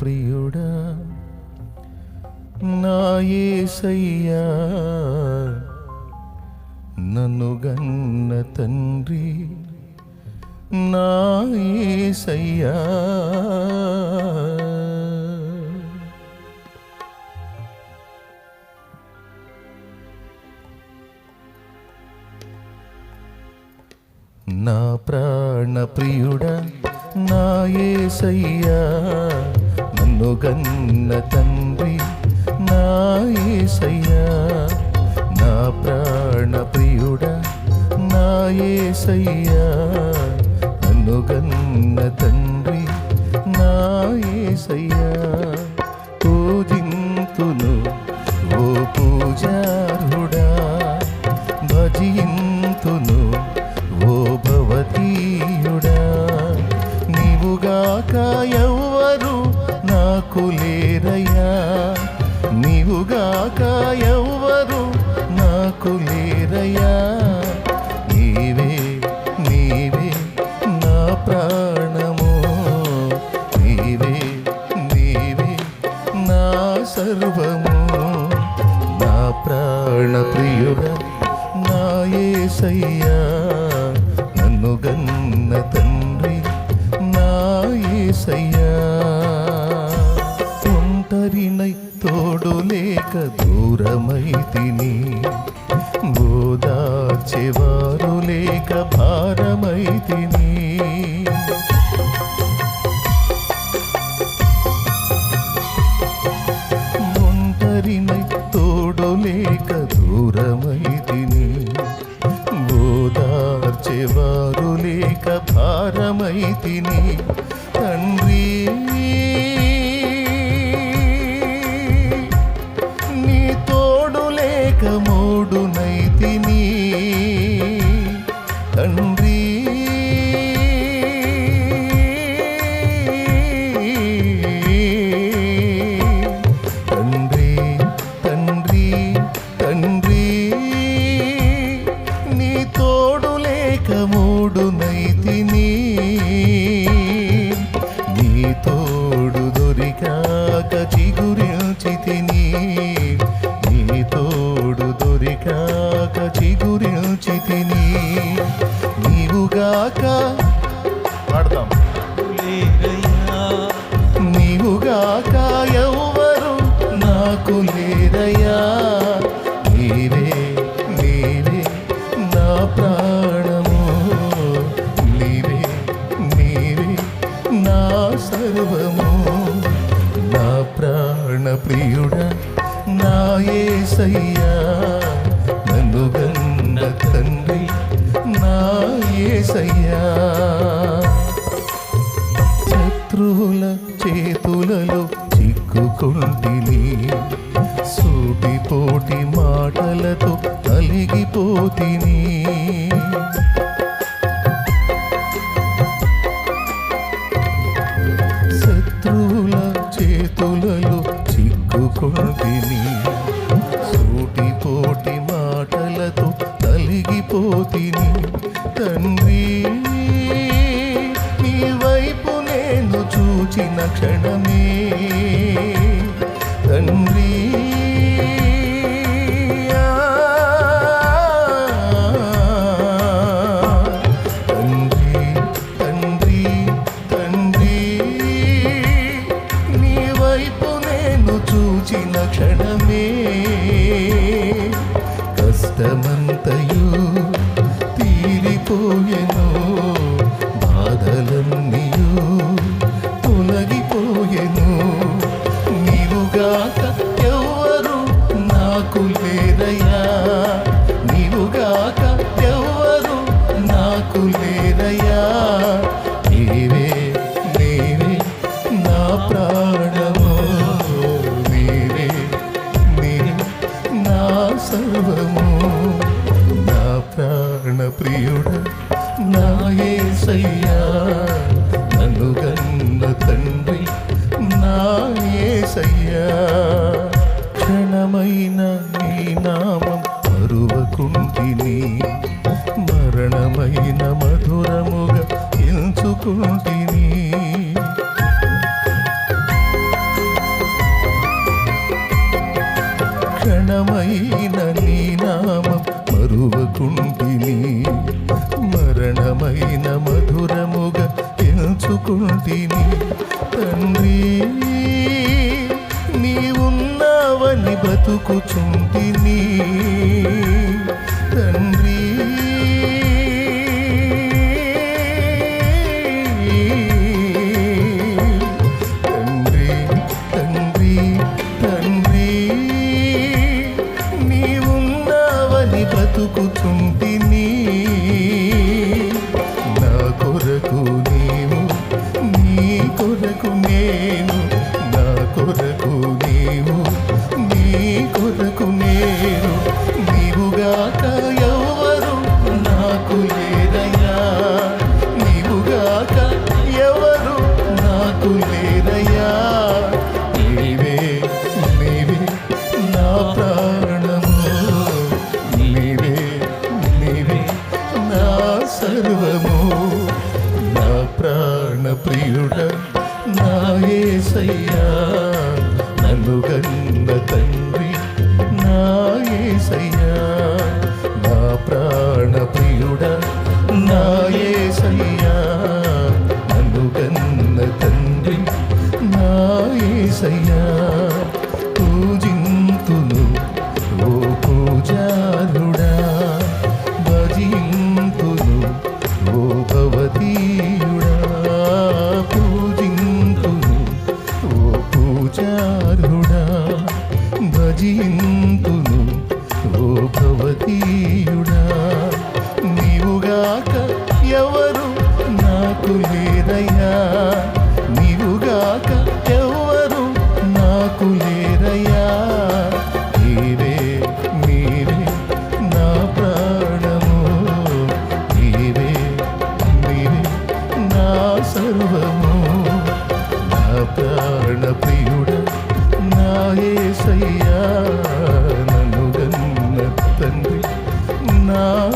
ప్రియుడా నా ఏసయ్యా నన్ను గన్న తండ్రి నా ఏసయ్యా. నా ప్రాణ ప్రియుడా నా ఏసయ్యా నన్ను గన్న తండ్రి నా ఏసయ్యా నా ప్రాణ ప్రియుడా నా ఏసయ్యా. నన్ను గన్న తండ్రి నా ఏసయ్యా పూజింతును ఓ పూజారుడా భజింతును గన్న తండ్రి నా ఏసయ్యా. ఒంటరినై తోడు లేక దూరమై తిని ఓదార్చేవారు లేక భారమై తిని ఒంటరినై తోడు లేక దూరమై తిని ఓదార్చేవారు లేక భారమైతిని తండ్రి. ఏసయ్యా నన్ను గన్న తండ్రి నా ఏసయ్యా. శత్రువుల చేతులలో చిక్కుకుంటిని సూటిపోటి మాటలతో అలిగిపోతిని. శత్రువుల చేతులలో చిక్కుకుంటిని తలిగిపోతిని తండ్రి. నీ వైపు నేను చూచిన క్షణమే. తండ్రి. చూచిన క్షణమే. తండ్రి నా ఏసయ్యా క్షణమైన తలంచుకుంటిని తండ్రి. నీవున్నావని బతుకుచుంటిని తండ్రి. తండ్రి తండ్రి తండ్రి. నీవున్నావని బతుకుచుంటిని నా కొరకు సర్వము. నా ప్రాణ ప్రియుడ నాయసయ్యా నన్ను గన్న తండ్రి నాయసయ్యా నా ప్రాణ ना